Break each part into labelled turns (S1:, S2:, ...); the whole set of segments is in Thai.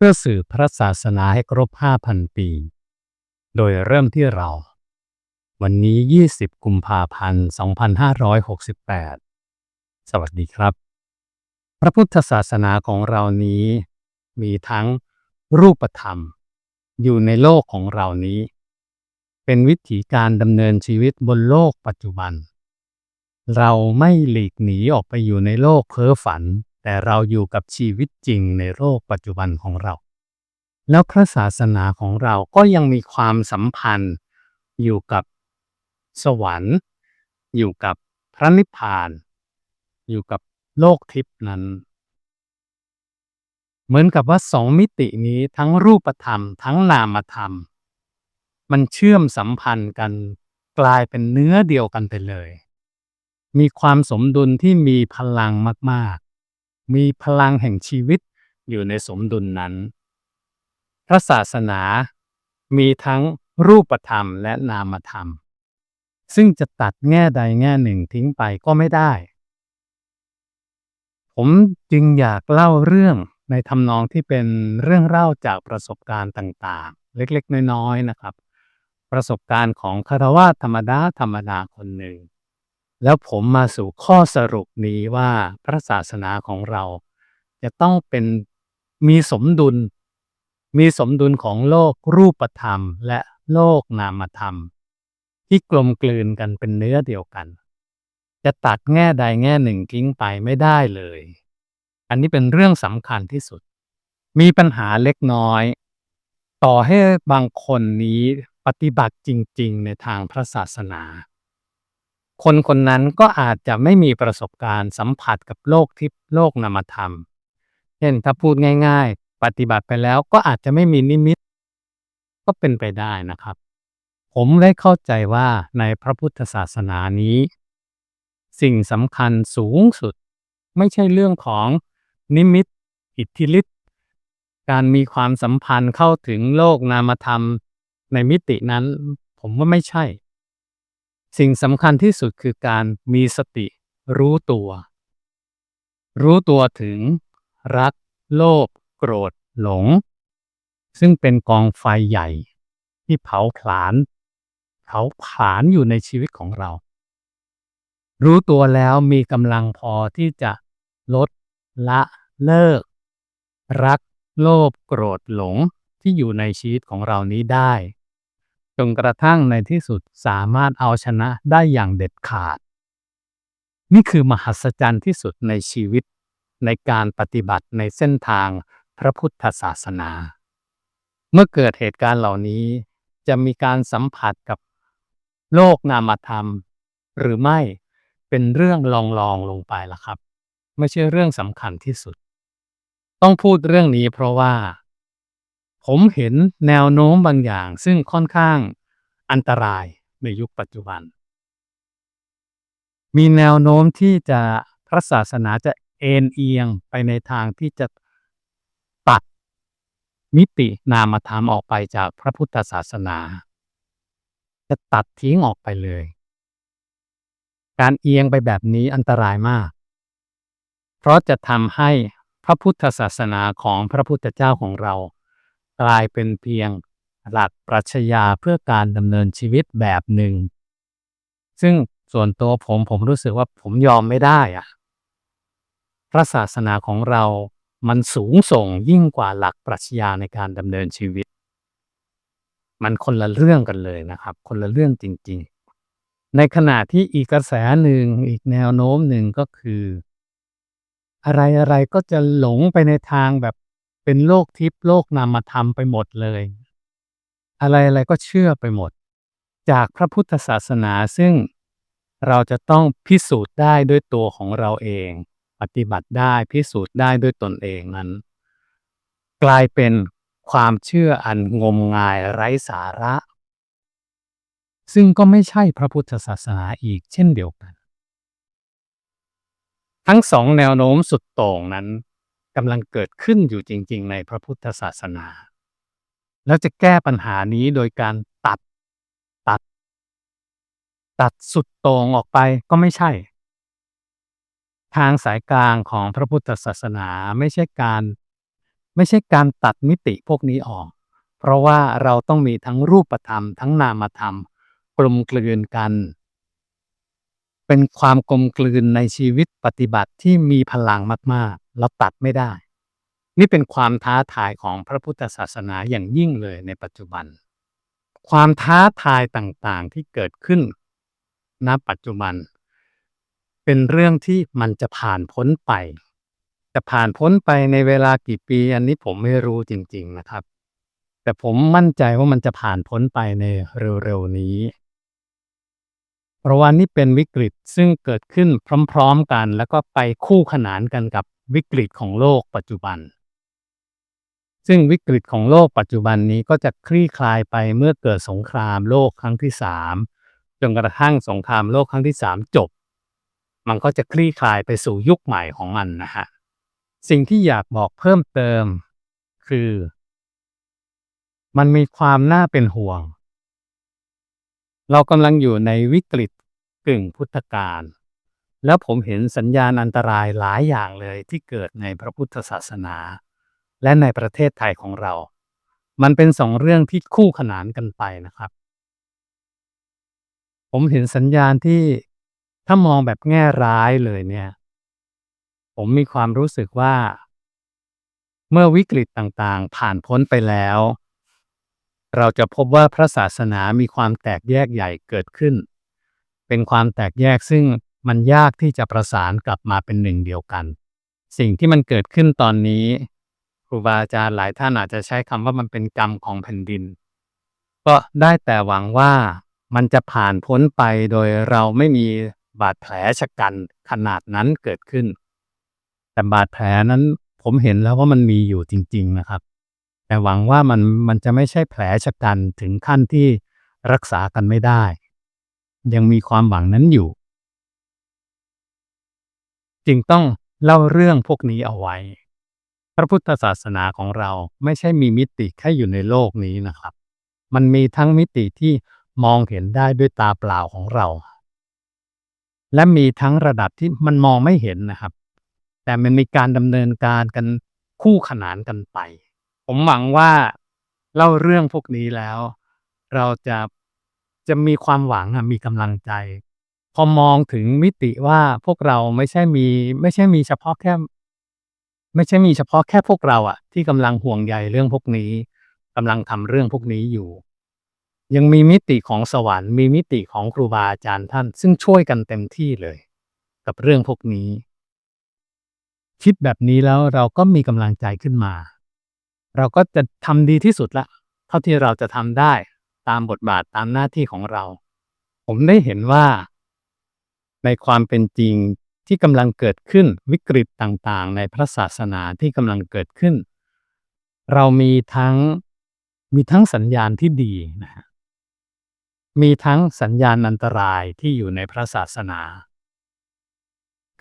S1: เพื่อสื่อพระศาสนาให้ครบ 5,000 ปี โดยเริ่มที่เรา วันนี้ 20 กุมภาพันธ์ 2568 สวัสดีครับ พระพุทธศาสนาของเรานี้ มีทั้งรูปธรรม อยู่ในโลกของเรานี้ เป็นวิถีการดำเนินชีวิตบนโลกปัจจุบัน เราไม่หลีกหนีออกไปอยู่ในโลกเพ้อฝัน แต่เราอยู่กับชีวิตจริงในโลกปัจจุบันของเรา แล้วพระศาสนาของเราก็ยังมีความสัมพันธ์ อยู่กับสวรรค์ อยู่กับพระนิพพาน อยู่กับโลกทิพย์นั้น เหมือนกับว่าสองมิตินี้ทั้งรูปธรรม ทั้งนามธรรม มันเชื่อมสัมพันธ์กันกลายเป็นเนื้อเดียวกันไปเลย มีความสมดุลที่มีพลังมาก มีพลังแห่งชีวิตอยู่ในสมดุลนั้น พระศาสนามีทั้งรูปธรรมและนามธรรม ซึ่งจะตัดแง่ใดแง่หนึ่งทิ้งไปก็ไม่ได้ ผมจึงอยากเล่าเรื่องในทำนองที่เป็นเรื่องเล่าจากประสบการณ์ต่างๆ เล็กๆ น้อยๆ นะครับ ประสบการณ์ของคารวาสธรรมดาธรรมดาคนหนึ่ง แล้วผมมาสู่ข้อสรุปนี้ว่าพระศาสนาของเรา จะต้องเป็นมีสมดุล มีสมดุลของโลกรูปธรรม และโลกนามธรรม ที่กลมกลืนกันเป็นเนื้อเดียวกัน จะตัดแง่ใดแง่หนึ่งทิ้งไปไม่ได้เลย อันนี้เป็นเรื่องสำคัญที่สุด มีปัญหาเล็กน้อย ต่อให้บางคนนี้ปฏิบัติจริง ๆ ในทางพระศาสนา คนคนนั้นก็อาจจะไม่มีประสบการณ์สัมผัสกับโลกทิพย์โลกนามธรรม เช่นถ้าพูดง่าย ๆ ปฏิบัติไปแล้วก็อาจจะไม่มีนิมิต ก็เป็นไปได้นะครับ ผมได้เข้าใจว่าในพระพุทธศาสนานี้ สิ่งสำคัญสูงสุด ไม่ใช่เรื่องของนิมิต อิทธิฤทธิ์การมีความสัมพันธ์เข้าถึงโลกนามธรรมในมิตินั้น ผมว่าไม่ใช่ สิ่งสำคัญที่สุดคือการมีสติ รู้ตัว รู้ตัวถึง รัก โลภโกรธ หลง ซึ่งเป็นกองไฟใหญ่ ที่เผาผลาญเผาผลาญอยู่ในชีวิตของเรา รู้ตัวแล้วมีกำลังพอที่จะลดละเลิก รัก โลภโกรธหลงที่อยู่ในชีวิตของเรานี้ได้ จนกระทั่งในที่สุดสามารถเอาชนะได้อย่างเด็ดขาด นี่คือมหัศจรรย์ที่สุดในชีวิต ในการปฏิบัติในเส้นทางพระพุทธศาสนา เมื่อเกิดเหตุการณ์เหล่านี้ จะมีการสัมผัสกับโลกนามธรรม หรือไม่เป็นเรื่องลองลองลงไปละครับ ไม่ใช่เรื่องสำคัญที่สุด ต้องพูดเรื่องนี้เพราะว่า ผมเห็นแนวโน้มบางอย่าง ซึ่งค่อนข้างอันตรายในยุคปัจจุบัน มีแนวโน้มที่จะพระศาสนาจะเอ็นเอียงไปในทางที่จะตัดมิตินามธรรมออกไปจากพระพุทธศาสนา จะตัดทิ้งออกไปเลย การเอียงไปแบบนี้อันตรายมาก เพราะจะทำให้พระพุทธศาสนาของพระพุทธเจ้าของเรา กลายเป็นเพียงหลักปรัชญาเพื่อการดำเนินชีวิตแบบหนึ่ง ซึ่งส่วนตัวผมผมรู้สึกว่าผมยอมไม่ได้อะพระศาสนาของเรามันสูงส่งยิ่งกว่าหลักปรัชญาในการดำเนินชีวิต มันคนละเรื่องกันเลยนะครับ คนละเรื่องจริง ๆ ในขณะที่อีกกระแสหนึ่งอีกแนวโน้มหนึ่งก็คือ อะไรอะไรก็จะหลงไปในทางแบบ เป็นโลกทิพย์โลกนามธรรมไปหมดเลย อะไรอะไรก็เชื่อไปหมด จากพระพุทธศาสนาซึ่งเราจะต้องพิสูจน์ได้ด้วยตัวของเราเอง ปฏิบัติได้พิสูจน์ได้ด้วยตนเองนั้น กลายเป็นความเชื่ออันงมงายไร้สาระ ซึ่งก็ไม่ใช่พระพุทธศาสนาอีกเช่นเดียวกัน ทั้งสองแนวโน้มสุดโต่งนั้น กำลังเกิดขึ้นอยู่จริง ๆ ในพระพุทธศาสนา แล้วจะแก้ปัญหานี้โดยการตัด ตัด ตัดสุดโต่งออกไปก็ไม่ใช่ ทางสายกลางของพระพุทธศาสนาไม่ใช่การไม่ใช่การตัดมิติพวกนี้ออก เพราะว่าเราต้องมีทั้งรูปธรรม ทั้งนามธรรมกลมกลืนกัน เป็นความกลมกลืนในชีวิตปฏิบัติที่มีพลังมากๆ เราตัดไม่ได้ นี่เป็นความท้าทายของพระพุทธศาสนาอย่างยิ่งเลยในปัจจุบัน ความท้าทายต่างๆที่เกิดขึ้น ณ ปัจจุบัน เป็นเรื่องที่มันจะผ่านพ้นไป จะผ่านพ้นไปในเวลากี่ปี อันนี้ผมไม่รู้จริง ๆนะครับ แต่ผมมั่นใจว่ามันจะผ่านพ้นไปในเร็วๆนี้ ราะว่านี่เป็นวิกฤตซึ่งเกิดขึ้นพร้อมๆกัน แล้วก็ไปคู่ขนานกันกับวิกฤตของโลกปัจจุบัน ซึ่งวิกฤตของโลกปัจจุบันนี้ก็จะคลี่คลายไปเมื่อเกิดสงครามโลกครั้งที่3จนกระทั่งสงครามโลกครั้งที่3จบ มันก็จะคลี่คลายไปสู่ยุคใหม่ของมันนะฮะสิ่งที่อยากบอกเพิ่มเติม คือ มันมีความน่าเป็นห่วงเรากำลังอยู่ในวิกฤต กึ่งพุทธกาลแล้วผมเห็นสัญญาณอันตรายหลายอย่างเลยที่เกิดในพระพุทธศาสนา และในประเทศไทยของเรา มันเป็นสองเรื่องที่คู่ขนานกันไปนะครับ ผมเห็นสัญญาณที่ถ้ามองแบบแง่ร้ายเลยเนี่ย ผมมีความรู้สึกว่า เมื่อวิกฤตต่างๆ ผ่านพ้นไปแล้ว เราจะพบว่าพระศาสนามีความแตกแยกใหญ่เกิดขึ้น เป็นความแตกแยกซึ่งมันยากที่จะประสานกลับมาเป็นหนึ่งเดียวกัน สิ่งที่มันเกิดขึ้นตอนนี้ครูบาอาจารย์หลายท่านอาจจะใช้คำว่ามันเป็นกรรมของแผ่นดิน ก็ได้แต่หวังว่ามันจะผ่านพ้นไปโดยเราไม่มีบาดแผลชะกันขนาดนั้นเกิดขึ้น แต่บาดแผลนั้นผมเห็นแล้วว่ามันมีอยู่จริง ๆนะครับ แต่หวังว่ามันมันจะไม่ใช่แผลชะกันถึงขั้นที่รักษากันไม่ได้ ยังมีความหวังนั้นอยู่ จึงต้องเล่าเรื่องพวกนี้เอาไว้ พระพุทธศาสนาของเราไม่ใช่มีมิติแค่อยู่ในโลกนี้นะครับ มันมีทั้งมิติที่มองเห็นได้ด้วยตาเปล่าของเรา และมีทั้งระดับที่มันมองไม่เห็นนะครับ แต่มันมีการดำเนินการกันคู่ขนานกันไป ผมหวังว่าเล่าเรื่องพวกนี้แล้ว เราจะ จะมีความหวังอะมีกำลังใจ พอมองถึงมิติว่าพวกเราไม่ใช่มี ไม่ใช่มีเฉพาะแค่ ไม่ใช่มีเฉพาะแค่พวกเราอะที่กำลังห่วงใยเรื่องพวกนี้กำลังทำเรื่องพวกนี้อยู่ ยังมีมิติของสวรรค์มีมิติของครูบาอาจารย์ท่าน ซึ่งช่วยกันเต็มที่เลย กับเรื่องพวกนี้ คิดแบบนี้แล้วเราก็มีกำลังใจขึ้นมา เราก็จะทำดีที่สุดละ เท่าที่เราจะทำได้ ตามบทบาทตามหน้าที่ของเรา ผมได้เห็นว่า ในความเป็นจริงที่กำลังเกิดขึ้นวิกฤตต่างๆ ในพระศาสนาที่กำลังเกิดขึ้น เรามีทั้งมีทั้งสัญญาณที่ดีนะฮะมีทั้งสัญญาณอันตรายที่อยู่ในพระศาสนา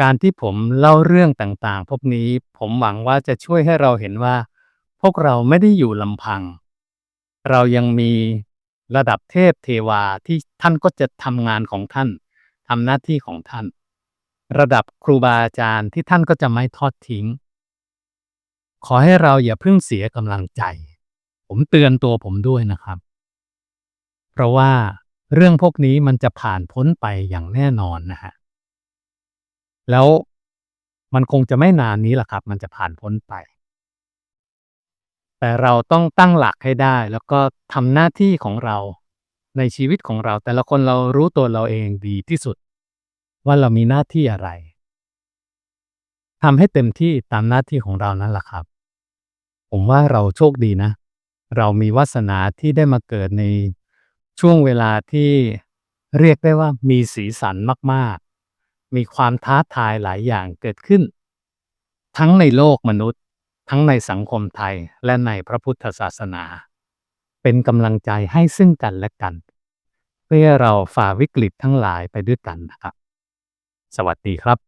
S1: การที่ผมเล่าเรื่องต่างๆ พวกนี้ผมหวังว่าจะช่วยให้เราเห็นว่า พวกเราไม่ได้อยู่ลำพัง เรายังมี ระดับเทพเทวาที่ท่านก็จะทำงานของท่านทำหน้าที่ของท่าน ระดับครูบาอาจารย์ที่ท่านก็จะไม่ทอดทิ้ง ขอให้เราอย่าเพิ่งเสียกำลังใจ ผมเตือนตัวผมด้วยนะครับ เพราะว่าเรื่องพวกนี้มันจะผ่านพ้นไปอย่างแน่นอนนะฮะ แล้วมันคงจะไม่นานนี้แหละครับ มันจะผ่านพ้นไป แต่เราต้องตั้งหลักให้ได้ แล้วก็ทำหน้าที่ของเราในชีวิตของเรา แต่ละคนเรารู้ตัวเราเองดีที่สุด ว่าเรามีหน้าที่อะไรทำให้เต็มที่ตามหน้าที่ของเรานั่นแหละครับ ผมว่าเราโชคดีนะ เรามีวาสนาที่ได้มาเกิดในช่วงเวลาที่เรียกได้ว่ามีสีสันมากๆ มีความท้าทายหลายอย่างเกิดขึ้น ทั้งในโลกมนุษย์ ทั้งในสังคมไทยและในพระพุทธศาสนา เป็นกำลังใจให้ซึ่งกันและกัน เพื่อเราฝ่าวิกฤตทั้งหลายไปด้วยกันนะครับ สวัสดีครับ